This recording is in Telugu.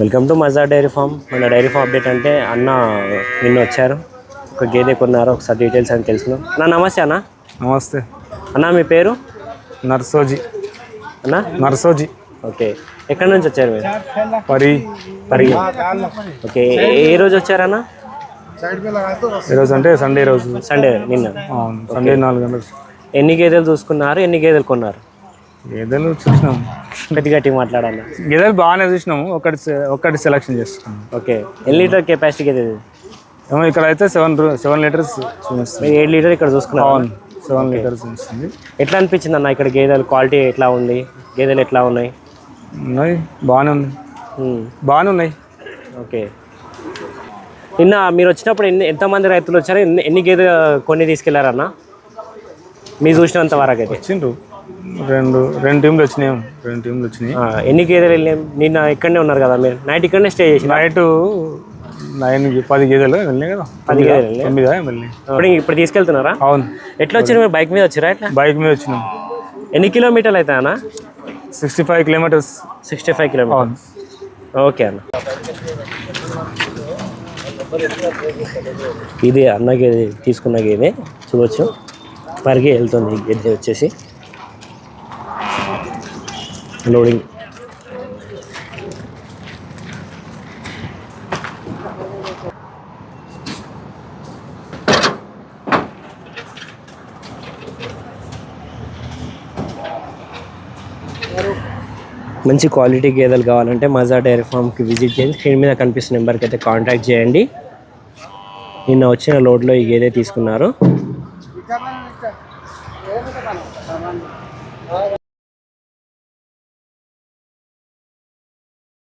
Welcome to Maja dairy farm. మన డైరీ ఫామ్ అప్డేట్ అంటే అన్న నిన్న వచ్చారు. ఒక గేదె కొన్నారు. ఒకసారి డీటెయిల్స్ అని తెలుసుకుందాం. అన్న నమస్తే అన్న. నమస్తే. అన్న మీ పేరు? నర్సోజీ. అన్న? నర్సోజీ. ఓకే. ఎక్కడి నుంచి వచ్చారు మీరు? పరి. పరిగి ఓకే. ఏ- రోజు వచ్చారన్న ఈరోజు అంటే సండే రోజు. సండే నిన్న. సండే నాలుగు గంటలకు. ఎన్ని గేదెలు చూసుకున్నారు? ఎన్ని గేదెలు కొన్నారు? గేదెలు చూసినాము గట్టి గట్టి మాట్లాడాలి. గేదెలు బాగానే చూసినాము. ఒకటి ఒకటి సెలెక్షన్ చేస్తున్నాము ఓకే. ఎన్ని లీటర్ కెపాసిటీ గేదె ఇది? ఏమో ఇక్కడ అయితే సెవెన్ సెవెన్ లీటర్స్ చూపిస్తుంది. ఏడు లీటర్ ఇక్కడ చూసుకున్నారు? అవును. సెవెన్ లీటర్స్ చూపిస్తుంది. ఎట్లా అనిపించింది అన్న ఇక్కడ గేదెలు క్వాలిటీ ఎట్లా ఉంది? గేదెలు ఎట్లా ఉన్నాయి? ఉన్నాయి. బాగానే ఉంది. బాగానే ఉన్నాయి. ఓకే. నిన్న మీరు వచ్చినప్పుడు ఎన్ని ఎంతమంది రైతులు వచ్చారు? ఎన్ని ఎన్ని గేదె కొన్ని తీసుకెళ్ళారన్న? మీరు చూసినంత వరకు అయితే. వచ్చిండ్రు. రెండు రెండు టీంలు వచ్చినాయి. రెండు టీంలు వచ్చినాయి. ఎన్ని గేదెలు వెళ్ళాం నిన్న ఇక్కడనే ఉన్నారు కదా మీరు. నైట్ ఇక్కడనే స్టే చేసిన నైట్ నైన్ పది గేదెలు వెళ్ళినాయి కదా. పది గేదెలు? తొమ్మిదా వెళ్ళినాయి. ఇప్పుడు ఇప్పుడు తీసుకెళ్తున్నారా? అవును. ఎట్లా వచ్చారు మీరు? బైక్ మీద వచ్చారా ఎట్లా? బైక్ మీద వచ్చినాం. ఎన్ని కిలోమీటర్లు అవుతాయి అన్న? Sixty five kilometres sixty five kilometre okay అన్న. ఇది అన్న గేదె తీసుకున్న గేదె. చూడొచ్చు. పరిగి వెళ్తుంది. గేదె వచ్చేసి. లోడింగ్. మంచి క్వాలిటీ గేదెలు కావాలంటే మజా డైరీ ఫామ్కి విజిట్ చేయండి. స్క్రీన్ మీద కనిపిస్తున్న నెంబర్కి అయితే కాంటాక్ట్ చేయండి. నిన్న వచ్చిన లోడ్లో ఈ గేదె తీసుకున్నారు.